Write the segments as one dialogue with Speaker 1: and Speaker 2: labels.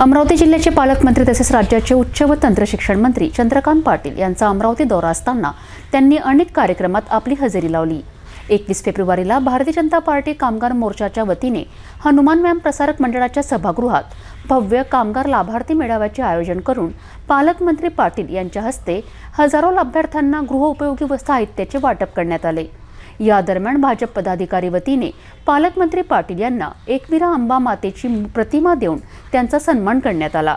Speaker 1: अमरावती जिल्ह्याचे पालकमंत्री तसेच राज्याचे उच्च व तंत्रशिक्षण मंत्री चंद्रकांत पाटील यांचा अमरावती दौरा असताना त्यांनी अनेक कार्यक्रमात आपली हजेरी लावली. एकवीस फेब्रुवारीला भारतीय जनता पार्टी कामगार मोर्चाच्या वतीने हनुमान व्यायाम प्रसारक मंडळाच्या सभागृहात भव्य कामगार लाभार्थी मेळाव्याचे आयोजन करून पालकमंत्री पाटील यांच्या हस्ते हजारो लाभार्थ्यांना गृहउपयोगी व साहित्याचे वाटप करण्यात आले. या दरम्यान भाजप पदाधिकारी वतीने पालकमंत्री पाटील यांना एकविरा अंबा मातेची प्रतिमा देऊन त्यांचा सन्मान करण्यात आला.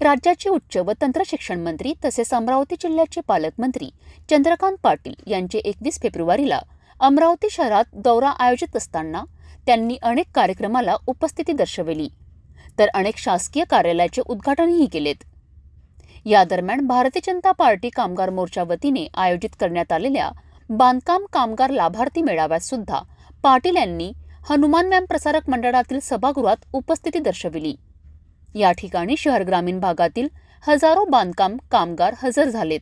Speaker 1: राज्याचे उच्च व तंत्र शिक्षण मंत्री तसेच अमरावती जिल्ह्याचे पालकमंत्री चंद्रकांत पाटील यांचे एकवीस फेब्रुवारीला अमरावती शहरात दौरा आयोजित असताना त्यांनी अनेक कार्यक्रमाला उपस्थिती दर्शवली. तर अनेक शासकीय कार्यालयाचे उद्घाटनही केलेत. या दरम्यान भारतीय जनता पार्टी कामगार मोर्चा वतीने आयोजित करण्यात आलेल्या बांधकाम कामगार लाभार्थी मेळाव्यात सुद्धा पाटील यांनी हनुमान व्यायाम प्रसारक मंडळातील सभागृहात उपस्थिती दर्शविली. या ठिकाणी शहर ग्रामीण भागातील हजारो बांधकाम कामगार हजर झालेत.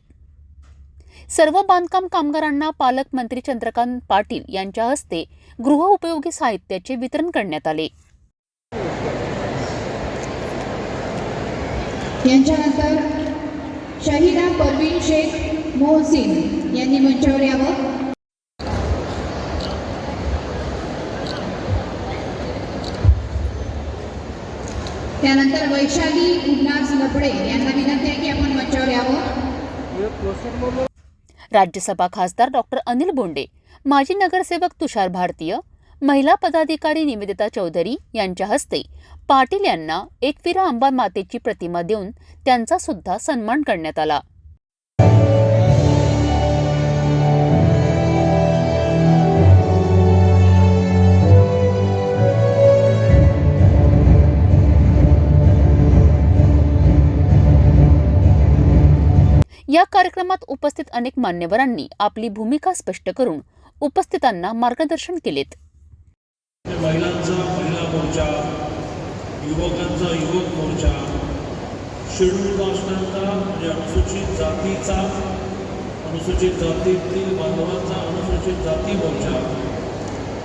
Speaker 1: सर्व बांधकाम कामगारांना पालकमंत्री चंद्रकांत पाटील यांच्या हस्ते गृह उपयोगी साहित्याचे वितरण करण्यात आले.
Speaker 2: यांच्यानंतर शहीदा परवीन शेख मोहसिन यांनी मंचावर यावं. त्यानंतर वैशाली उल्हास लपडे यांना विनंती आहे की आपण मंचावर यावं.
Speaker 1: राज्यसभा खासदार डॉक्टर अनिल बोंडे माजी नगरसेवक तुषार भारतीय महिला पदाधिकारी निवेदिता चौधरी यांच्या हस्ते पाटील यांना एकविरा अंबा मातेची प्रतिमा देऊन त्यांचा सुद्धा सन्मान करण्यात आला. या कार्यक्रमात उपस्थित अनेक मान्यवरांनी आपली भूमिका स्पष्ट करून उपस्थितांना मार्गदर्शन केलेत.
Speaker 3: महिलांचा महिला मोर्चा युवकांचा युवक मोर्चा शेड्यूल कास्टांचा म्हणजे अनुसूचित जातीचा अनुसूचित जातीतील बांधवांचा अनुसूचित जाती मोर्चा.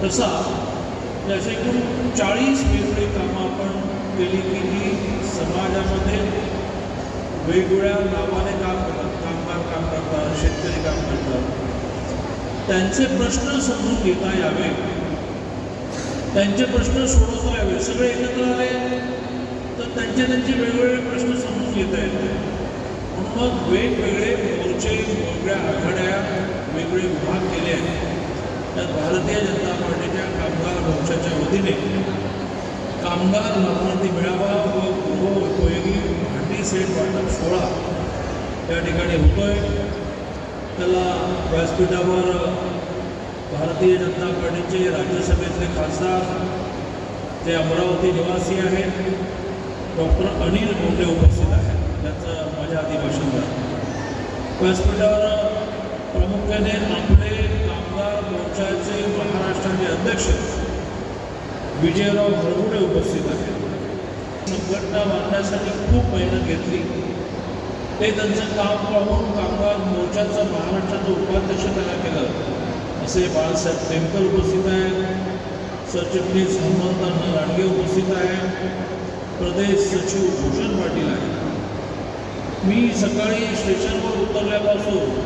Speaker 3: तसा म्हणजे असे एकूण चाळीस वेगवेगळी कामं आपण केली की ही समाजामध्ये वेगवेगळ्या नावाने काम करतात. कामगार काम करतात शेतकरी काम करतात. त्यांचे प्रश्न समजून घेता यावे. त्यांचे प्रश्न सोडवता यावे सगळे एकत्र आले तर त्यांचे त्यांचे वेगवेगळे प्रश्न समजून घेता येते. म्हणून मग वेगवेगळे मोर्चे वेगवेगळ्या आघाड्या वेगवेगळे विभाग केले आहेत. त्यात भारतीय जनता पार्टीच्या कामगार मोर्चाच्या वतीने कामगार लाभार्थी मेळावा व गृह उपयोगी भांडी सेट वाटप सोहळा त्या ठिकाणी होतोय त्याला व्यासपीठावर भारतीय जनता पार्टीचे राज्यसभेतले खासदार जे अमरावती निवासी आहेत डॉक्टर अनिल बोंडे उपस्थित आहेत. त्याचं माझ्या आधी भाषण झालं. व्यासपीठावर प्रामुख्याने आपले कामगार मोर्चाचे महाराष्ट्राचे अध्यक्ष विजयराव हरगुडे उपस्थित आहेत. संघटना बांधण्यासाठी खूप मेहनत घेतली. ते त्यांचं काम पाहून कामगार मोर्चाचं महाराष्ट्राचं उपाध्यक्ष त्यांना केलं. असे बाळासाहेब टेमकर उपस्थित आहेत. सरचिटणीस हनुमंत लांडगे उपस्थित आहेत. प्रदेश सचिव भूषण पाटील आहेत. मी सकाळी स्टेशनवर उतरल्यापासून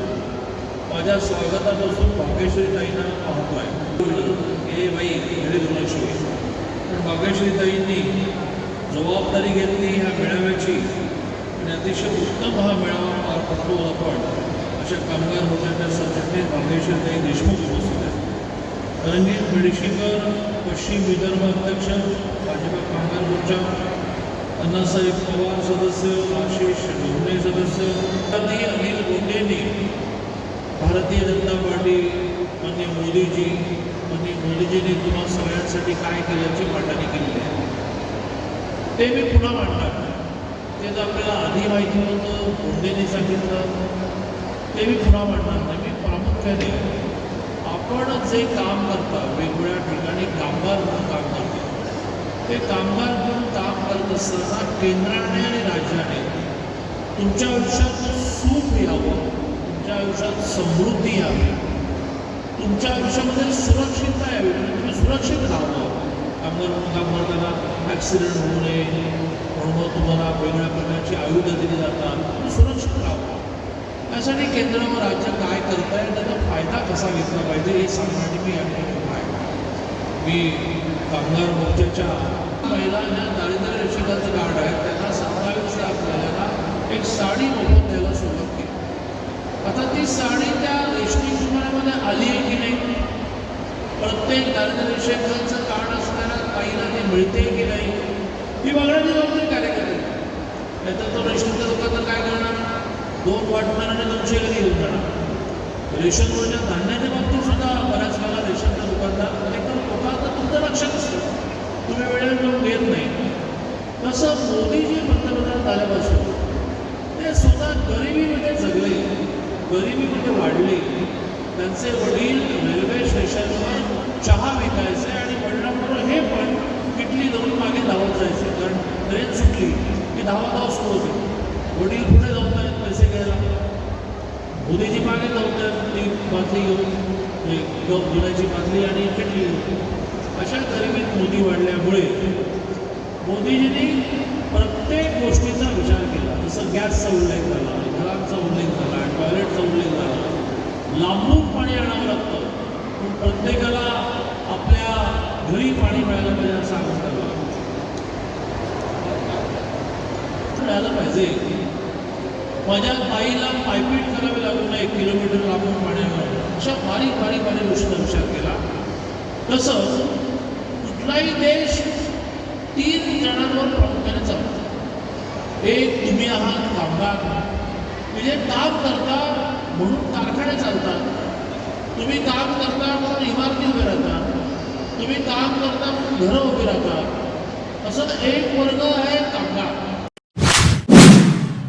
Speaker 3: माझ्या स्वागतापासून भाग्यश्री ताईंना पाहतो आहे. हे बाई घरी दुर्लक्ष पण भाग्यश्री ताईंनी जबाबदारी घेतली ह्या मेळाव्याची. आणि अतिशय उत्तम हा मेळावा पार पडतो आपण. अशा कामगार मोर्चाच्या सरचिटणीस भाग्यश्री ताई देशमुख उपस्थित आहेत. रणजित बेडशीकर पश्चिम विदर्भ अध्यक्ष भाजपा कामगार मोर्चा अण्णासाहेब पवार सदस्य आशिष ढोबणे सदस्य अनिल गोंडेंनी भारतीय जनता पार्टी मान्य मोदीजी मान्य मोदीजींनी तुम्हा सगळ्यांसाठी काय केल्याची मांडणी केलेली आहे. ते मी पुन्हा मांडणार ते तर आपल्याला आधी माहिती होतं बोंडेंनी सांगितलं ते मी पुन्हा म्हणणार नाही. मी प्रामुख्याने आपण जे काम करता वेगवेगळ्या ठिकाणी कामगार म्हणून काम करतो. ते कामगार म्हणून काम करत असताना केंद्राने आणि राज्याने तुमच्या आयुष्यात सुख यावं तुमच्या आयुष्यात समृद्धी यावी तुमच्या आयुष्यामध्ये सुरक्षितता यावी म्हणजे तुम्ही सुरक्षित राहावं. कामगार म्हणून काम करताना ॲक्सिडेंट होऊ नये म्हणून तुम्हाला वेगवेगळ्या प्रकारची आयुधं दिली जातात. सुरक्षित राहतो त्यासाठी केंद्र व राज्य काय करताय त्याचा फायदा कसा घेतला पाहिजे हे सांगण्यासाठी मी या ठिकाणी आहे. मी कामगार मोर्चाच्या महिला ज्या दारिद्र्य रेषेखालचं कार्ड आहे त्यांना सत्तावीस लाख महिलांना एक साडी मोफत द्यायला सुरुवात केली. आता ती साडी त्या रेशमी कुमारामध्ये आली आहे की नाही? प्रत्येक दारिद्र्य रेषेखालचं कार्ड असणाऱ्या ताईला ती मिळते की नाही? ही बघण्याची जबाबदारी कार्यकर्ते नाहीतर तो रेशनच्या दुकानात काय करणार दोन वाटणार कधी घेऊन जाणार रेशनवरच्या धान्याच्या बाबतीत सुद्धा बऱ्याच वेळा रेशनच्या दुकानदार एकदम लोकांचं तुमचं लक्ष नसतं. तुम्ही वेळेवर जाऊन घेत नाही. तसं मोदीजी पंतप्रधान झाल्यापासून ते स्वतः गरिबीमध्ये जगले. गरिबीमध्ये वाढले. त्यांचे वडील रेल्वे स्टेशनवर चहा विकायचे आणि वडिलांबरोबर हे पण किटली जाऊन मागे धावत जायचे. कारण ट्रेन सुटली की धावा धाव सुरू होती. वडील पुढे मोदीजी मागे ती बाटली घेऊन दुधाची धुण्याची आणि किटली अशा गरिबीत मोदी वाढल्यामुळे मोदीजींनी प्रत्येक गोष्टीचा विचार केला. जसं गॅसचा उल्लेख झाला घरांचा उल्लेख झाला टॉयलेटचा उल्लेख झाला. लांबून पाणी आणावं लागतं. पण प्रत्येकाला आपल्या घरी पाणी मिळायला पाहिजे असं आग्रह मिळालं पाहिजे. माझ्या ताईला पायपीट करावी लागू नये किलोमीटर लागून पाण्यावर अशा बारीक बारीक बारीक गोष्टीचा विचार केला. तसं कुठलाही देश तीन जणांवर प्रामुख्याने चालतो. एक तुम्ही आहात कामगार. म्हणजे काम करता म्हणून कारखाने चालतात. तुम्ही काम करता म्हणून इमारती उभे राहतात. तुम्ही काम करता म्हणून घरं उभी राहतात. असं एक वर्ग आहे कामगार.